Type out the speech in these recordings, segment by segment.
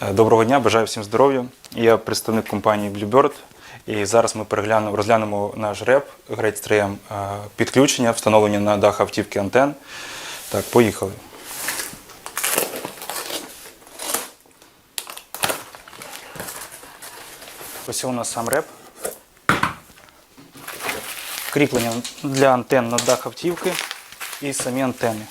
Доброго дня, бажаю всім здоров'я. Я представник компанії Bluebird. І зараз ми переглянемо, розглянемо наш реп 3M е, підключення, встановлення на дах автівки антен. Так, поїхали. Ось у нас сам реп. Кріплення для антен на дах автівки і самі антени.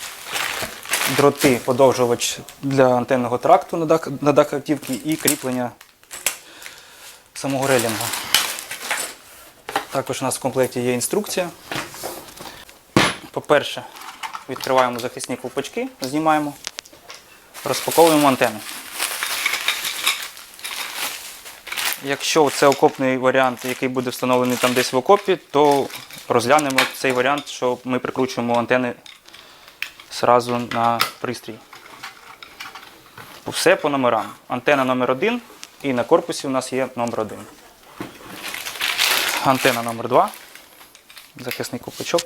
Дроти, подовжувач для антенного тракту на дах, автівки і кріплення самого релінгу. Також у нас в комплекті є інструкція. По-перше, відкриваємо захисні ковпачки, знімаємо, розпаковуємо антени. Якщо це окопний варіант, який буде встановлений там десь в окопі, то розглянемо цей варіант, що ми прикручуємо антени зразу на пристрій. Все по номерам. Антена номер 1 і на корпусі у нас є номер 1. Антена номер 2 захисний копачок.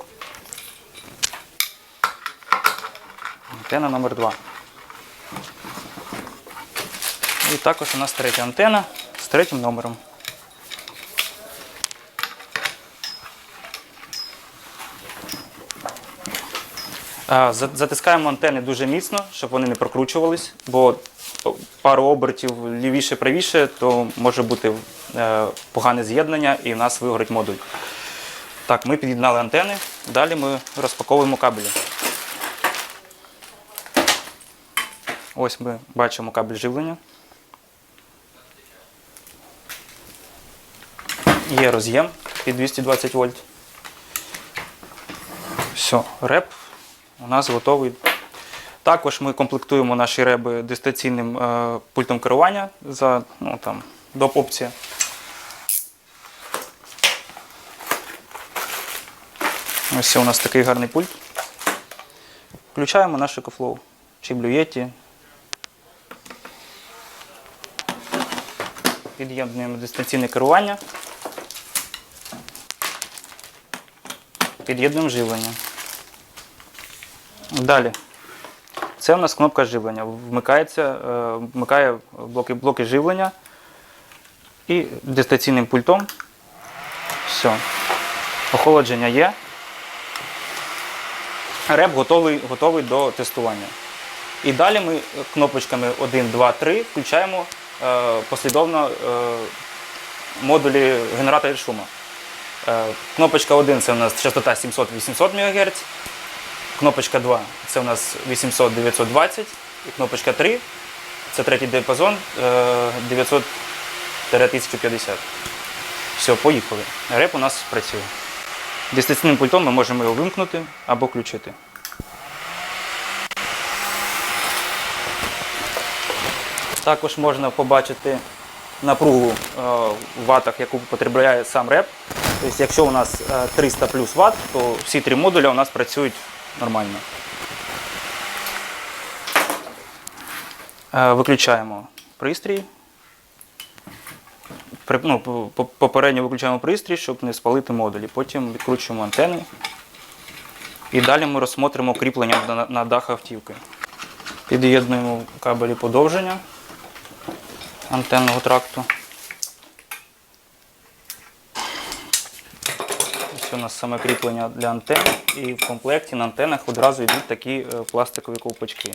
Антена номер 2 І також у нас третя антена з третім номером. Затискаємо антени дуже міцно, щоб вони не прокручувались, бо пару обертів лівіше-правіше, то може бути е, погане з'єднання і в нас вигорить модуль. Так, ми під'єднали антени, далі ми розпаковуємо кабелі. Ось ми бачимо кабель живлення. Є роз'єм під 220 вольт. Все, реп у нас готовий. Також ми комплектуємо наші реби дистанційним е, пультом керування за ну, там, доп опція. Ось у нас такий гарний пульт. Включаємо наш екофлоу чи блюєті. Під'єднуємо дистанційне керування. Під'єднуємо живлення. Далі. Це у нас кнопка живлення. Вмикається, е, вмикає блоки, блоки живлення і дистанційним пультом. Все. Охолодження є. Реп готовий, готовий до тестування. І далі ми кнопочками 1, 2, 3 включаємо е, послідовно е, модулі генераторів шуму. Е, кнопочка 1 це у нас частота 700-800 МГц. Кнопочка 2 це у нас 800-920. І кнопочка 3 це третій діапазон е, 900-1050. Все, поїхали. Реп у нас працює. Дистанційним пультом ми можемо його вимкнути або включити. Також можна побачити напругу е, в ватах, яку потребляє сам реп. Тобто, якщо у нас е, 300 плюс ватт, то всі три модуля у нас працюють нормально. Е, Виключаємо пристрій. При- ну, по- по- Попередньо виключаємо пристрій, щоб не спалити модулі. Потім відкручуємо антени. І далі ми розсмотримо кріплення на дах автівки. Під'єднуємо кабелі подовження антенного тракту. Ось у нас саме кріплення для антен. І в комплекті на антенах одразу йдуть такі е, пластикові ковпачки,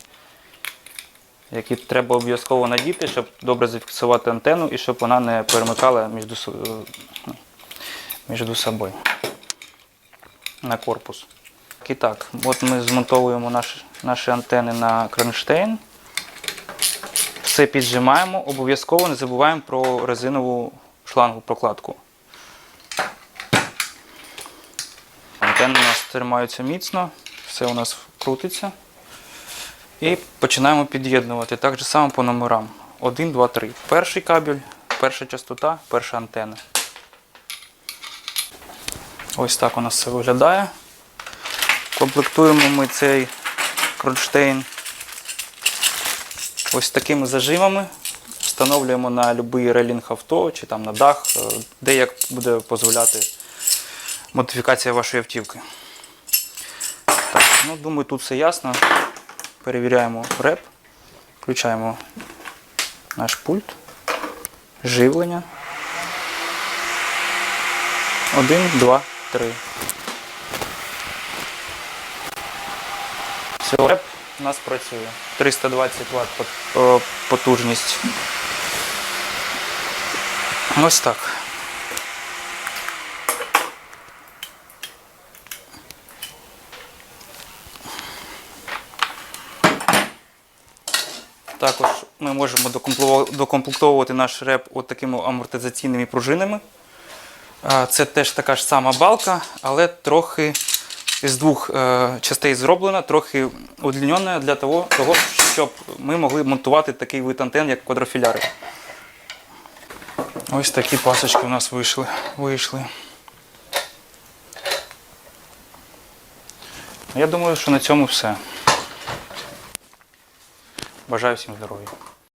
які треба обов'язково надіти, щоб добре зафіксувати антенну і щоб вона не перемикала між, е, ну, між собою на корпус. І так, от ми змонтовуємо наш, наші антени на кронштейн. Все піджимаємо, обов'язково не забуваємо про резинову шлангу прокладку. Антенни у нас тримаються міцно, все у нас крутиться. І починаємо під'єднувати так же само по номерам. 1, 2, 3. Перший кабель, перша частота, перша антенна. Ось так у нас все виглядає. Комплектуємо ми цей кронштейн ось такими зажимами. Встановлюємо на будь-який релінг авто чи там на дах, е, де як буде дозволяти модифікація вашої автівки. Так, ну, думаю, тут все ясно. Перевіряємо реп, включаємо наш пульт, живлення. Один, два, три. Все, реп у нас працює. 320 Вт е, потужність. Ось так. Також ми можемо докомплектовувати- наш реп от такими амортизаційними пружинами. Це теж така ж сама балка, але трохи з двох е, частей зроблена, трохи удлінена для того, щоб ми могли монтувати такий вид антен, як квадрофіляри. Ось такі пасочки у нас вийшли. вийшли. Я думаю, що на цьому все. Бажаю всім здоров'я.